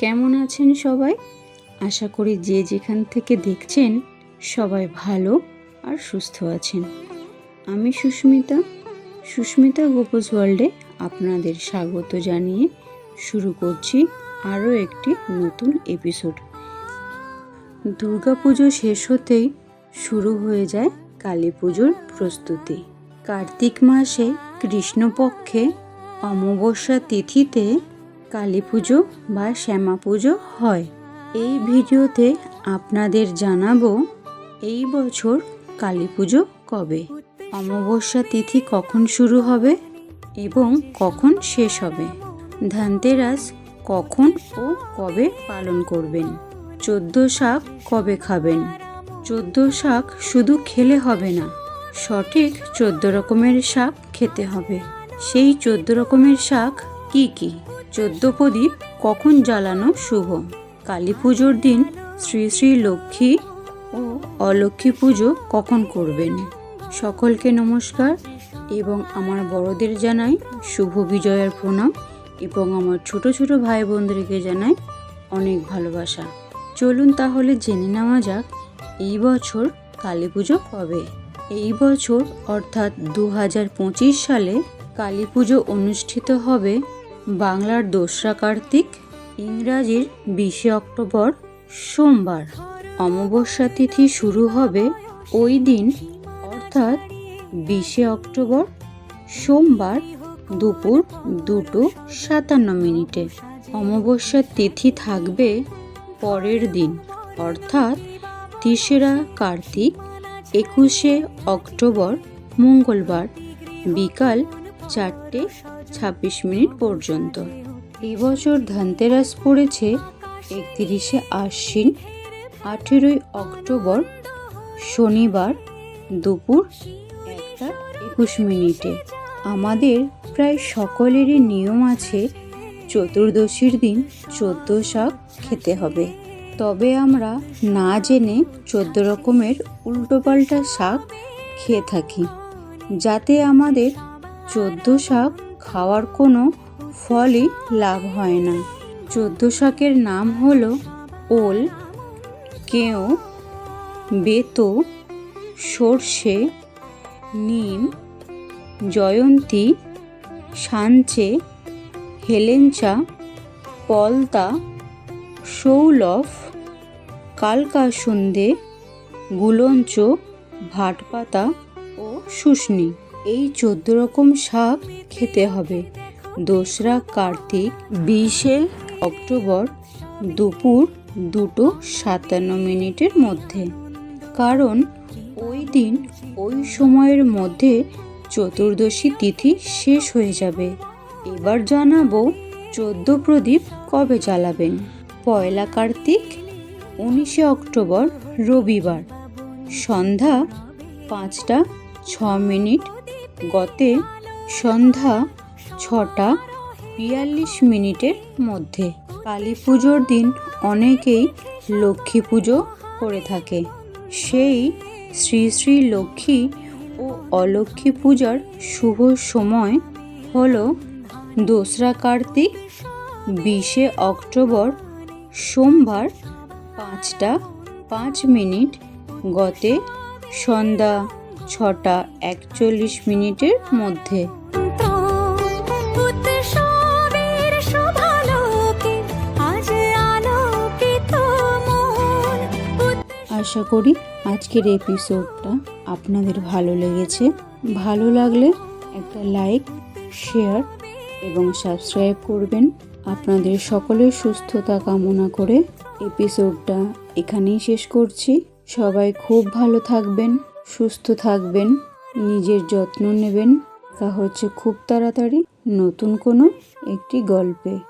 কেমন আছেন সবাই? আশা করি যে যেখান থেকে দেখছেন সবাই ভালো আর সুস্থ আছেন। আমি সুস্মিতা সুস্মিতা গোপোস ওয়ার্ল্ডে আপনাদের স্বাগত জানিয়ে শুরু করছি আরও একটি নতুন এপিসোড। দুর্গাপুজো শেষ হতেই শুরু হয়ে যায় কালী পুজোর প্রস্তুতি। কার্তিক মাসে কৃষ্ণপক্ষে অমাবস্যা তিথিতে কালী পুজো বা শ্যামা পুজো হয়। এই ভিডিওতে আপনাদের জানাব এই বছর কালী পুজো কবে? অমাবস্যা তিথি কখন শুরু হবে এবং কখন শেষ হবে? ধানতেরাস কখন ও কবে পালন করবেন? চোদ্দ শাক কবে খাবেন? চোদ্দ শাক শুধু খেলে হবে না, সঠিক চোদ্দ রকমের শাক খেতে হবে। সেই চোদ্দ রকমের শাক কি কি? চোদ্দ প্রদীপ কখন জ্বালানো শুভ? কালী পুজোর দিন শ্রী শ্রী লক্ষ্মী ও অলক্ষ্মী পুজো কখন করবেন? সকলকে নমস্কার এবং আমার বড়দের জানাই শুভ বিজয়ের প্রণাম এবং আমার ছোট ছোট ভাই বোনদেরকে জানাই অনেক ভালোবাসা। চলুন তাহলে জেনে নেওয়া যাক এই বছর কালী পুজো কবে? এই বছর অর্থাৎ দু হাজার পঁচিশ সালে কালী পুজো অনুষ্ঠিত হবে বাংলার দোসরা কার্তিক, ইংরাজির বিশে অক্টোবর, সোমবার। অমাবস্যা তিথি শুরু হবে ওই দিন, অর্থাৎ বিশে অক্টোবর, সোমবার দুপুর দুটো সাতান্ন মিনিটে। অমাবস্যার তিথি থাকবে পরের দিন, অর্থাৎ তেসরা কার্তিক, একুশে অক্টোবর, মঙ্গলবার, বিকাল চারটে ছাব্বিশ মিনিট পর্যন্ত। এবছর ধনতেরাস পড়েছে একত্রিশে আশ্বিন, আঠেরোই অক্টোবর, শনিবার দুপুর একটা একুশ মিনিটে। আমাদের প্রায় সকলেরই নিয়ম আছে, চতুর্দশীর দিন চোদ্দ শাক খেতে হবে। তবে আমরা না জেনে চোদ্দ রকমের উল্টোপাল্টা শাক খেয়ে থাকি, যাতে আমাদের চোদ্দ শাক খাওয়ার কোনো ফলই লাভ হয় না। চোদ্দ শাকের নাম হল ওল কেও বেতো, সর্ষে, নিম, জয়ন্তী সাঞ্চে হেলেঞ্চা, পলতা সৌলভ কালকাসুন্দে, গুলঞ্চ, ভাটপাতা ও শুশনি। এই চোদ্দ রকম শাক খেতে হবে। দোসরা, কার্তিক, বিশে অক্টোবর, দুপুর দুটো সাতান্ন মিনিটের মধ্যে। কারণ ওই দিন, ওই সময়ের মধ্যে চতুর্দশী তিথি শেষ হয়ে যাবে। এবার জানাব চোদ্দ প্রদীপ কবে জ্বালাবেন। পয়লা কার্তিক, উনিশে অক্টোবর, রবিবার। সন্ধ্যা পাঁচটা ছ মিনিট, গতে সন্ধ্যা ছটা বিয়াল্লিশ মিনিটের মধ্যে। কালী পুজোর দিন অনেকেই লক্ষ্মী পুজো করে থাকে। সেই শ্রী শ্রী লক্ষ্মী ও অলক্ষ্মী পূজার শুভ সময় হল দোসরা কার্তিক, বিশে অক্টোবর, সোমবার পাঁচটা পাঁচ মিনিট, গতে সন্ধ্যা ছটা একচল্লিশ মিনিটের মধ্যে। আশা করি আজকের এপিসোডটা আপনাদের ভালো লেগেছে। ভালো লাগলে একটা লাইক শেয়ার এবং সাবস্ক্রাইব করবেন। আপনাদের সকলের সুস্থতা কামনা করে এপিসোডটা এখানেই শেষ করছি। সবাই খুব ভালো থাকবেন। সুস্থ থাকবেন নিজের যত্ন নেবেন। তা হচ্ছে খুব তাড়াতাড়ি নতুন কোনো একটি গল্পে।